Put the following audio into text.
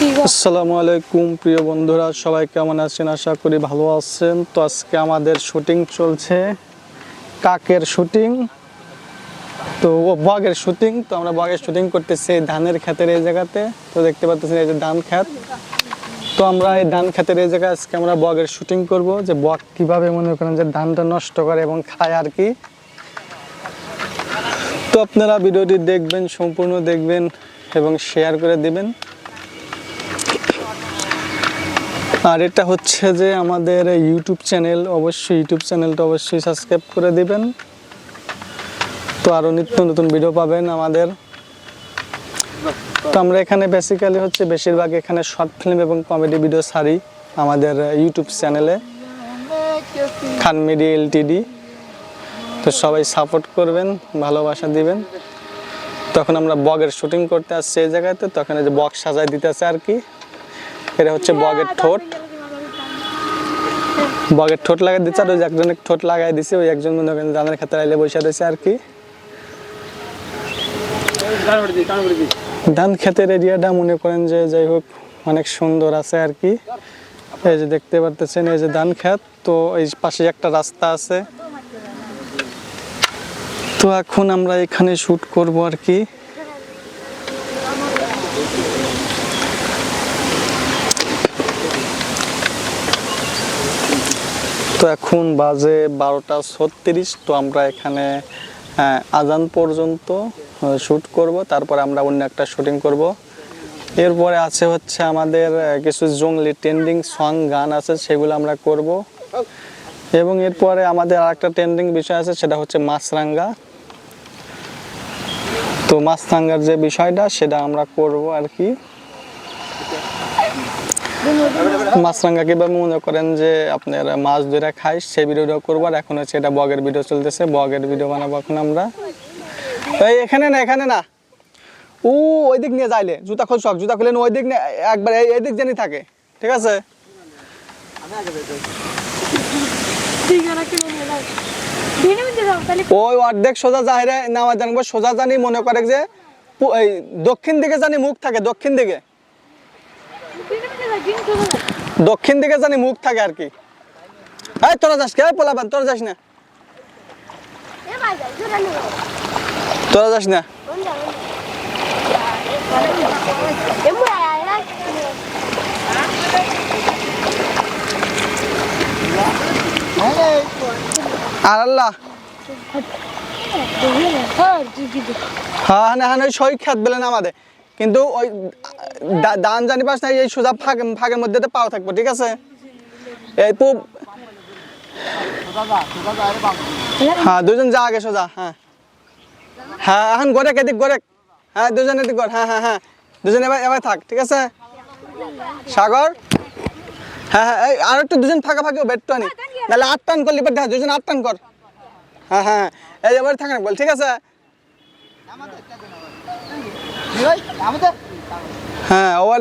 আসসালামু আলাইকুম, প্রিয় বন্ধুরা, সবাই কেমন আছেন? আশা করি ভালো আছেন। তো আজকে আমাদের শুটিং চলছে। কাকের শুটিং? তো বগের শুটিং। তো আমরা বগের শুটিং করতেছি ধানের ক্ষেতের এই জায়গাতে। তো দেখতে পাচ্ছেন এই যে ধান ক্ষেত। তো আমরা এই ধান ক্ষেতের এই জায়গায় আজকে আমরা বগের শুটিং করব, যে বগ কীভাবে মনে করেন যে ধানটা নষ্ট করে এবং খায় আর কি। তো আপনারা ভিডিওটি দেখবেন, সম্পূর্ণ দেখবেন এবং শেয়ার করে দিবেন। আর এটা হচ্ছে যে আমাদের ইউটিউব চ্যানেল অবশ্যই ইউটিউব চ্যানেলটা অবশ্যই সাবস্ক্রাইব করে দিবেন। তো আরও নিত্য নতুন ভিডিও পাবেন আমাদের। তো আমরা এখানে বেসিক্যালি হচ্ছে বেশিরভাগ এখানে শর্ট ফিল্ম এবং কমেডি ভিডিও সারি আমাদের ইউটিউব চ্যানেলে খান মিডিয়া এলটিডি তো সবাই সাপোর্ট করবেন, ভালোবাসা দিবেন। তখন আমরা বগের শুটিং করতে আসছি এই জায়গাতে, তখন এই যে বক্স সাজাই দিতেছে আর কি। এটা হচ্ছে বগের ঠোঁট। বগের ঠোঁট। লাগাই দিচ্ছে আর ওই একজনের ঠোঁট লাগাই দিছে ওই একজন মনে করেন জানের ক্ষেত্রে আইলে বসে রয়েছে আর কি। ধান ক্ষেতের এরিয়াটা মনে করেন যে যাই হোক অনেক সুন্দর আছে আর কি। এই যে দেখতে পারতেছেন এই যে ধান ক্ষেত তো এই পাশে একটা রাস্তা আছে। তো এখন আমরা এখানে শুট করব আর কি। তো এখন বাজে বারোটা ছত্রিশ, তো আমরা এখানে আজান পর্যন্ত শ্যুট করব, তারপরে আমরা অন্য একটা শুটিং করব। এরপরে আছে হচ্ছে আমাদের কিছু জঙ্গলি ট্রেন্ডিং সং গান আছে, সেগুলো আমরা করব। এবং এরপরে আমাদের আরেকটা ট্রেন্ডিং বিষয় আছে, সেটা হচ্ছে মাছরাঙ্গা। তো মাছরাঙ্গার যে বিষয়টা, সেটা আমরা করব আর কি। মাছরাঙ্গা কীভাবে মনে করেন যে আপনার মাছ ধরে খাই সেই ভিডিওটা করব আর এখন হচ্ছে এটা বগের ভিডিও চলতেছে, বগের ভিডিও বানাবো এখন আমরা। এই এখানে না এখানে না। ও ওই দিক নিয়ে যাইলে, জুতা খোল সব, জুতা খুলে ওই দিক নিয়ে একবার এই দিক জানি থাকে, ঠিক আছে? ওই অর্ধেক সোজা জাহিরে নামা জানব সোজা জানি মনে করে যে দক্ষিণ দিকে জানি মুখ থাকে, দক্ষিণ দিকে। দক্ষিণ দিকে জানি মুখ থাকে আর কি। এই, তোরা যাস কে? পোলাবান তোরা যাস না। তোরা যাস না। আর আল্লাহ। হ্যাঁ হ্যাঁ হ্যাঁ ওই সই খেত বেলেন আমাদের কিন্তু ওই দান জানি পাস না এই সোজা ফাঁকে, ফাঁকের মধ্যে পাও থাকব, ঠিক আছে? এই পু হ্যাঁ দুজন যা আগে সোজা হ্যাঁ। হ্যাঁ এখন গড়েক, এদিক গড়েক। হ্যাঁ দুজন এদিক গড় হ্যাঁ হ্যাঁ হ্যাঁ। দুজন এবার এবার থাক, ঠিক আছে? সাগর? হ্যাঁ হ্যাঁ এই আর একটু দুজন ফাঁকা ফাঁকি বেটটু আনি। তাহলে আট টান করলি বেট দুজন আট টান কর। হ্যাঁ হ্যাঁ এই এবার থাকেন বল, ঠিক আছে? হ্যাঁ ওবার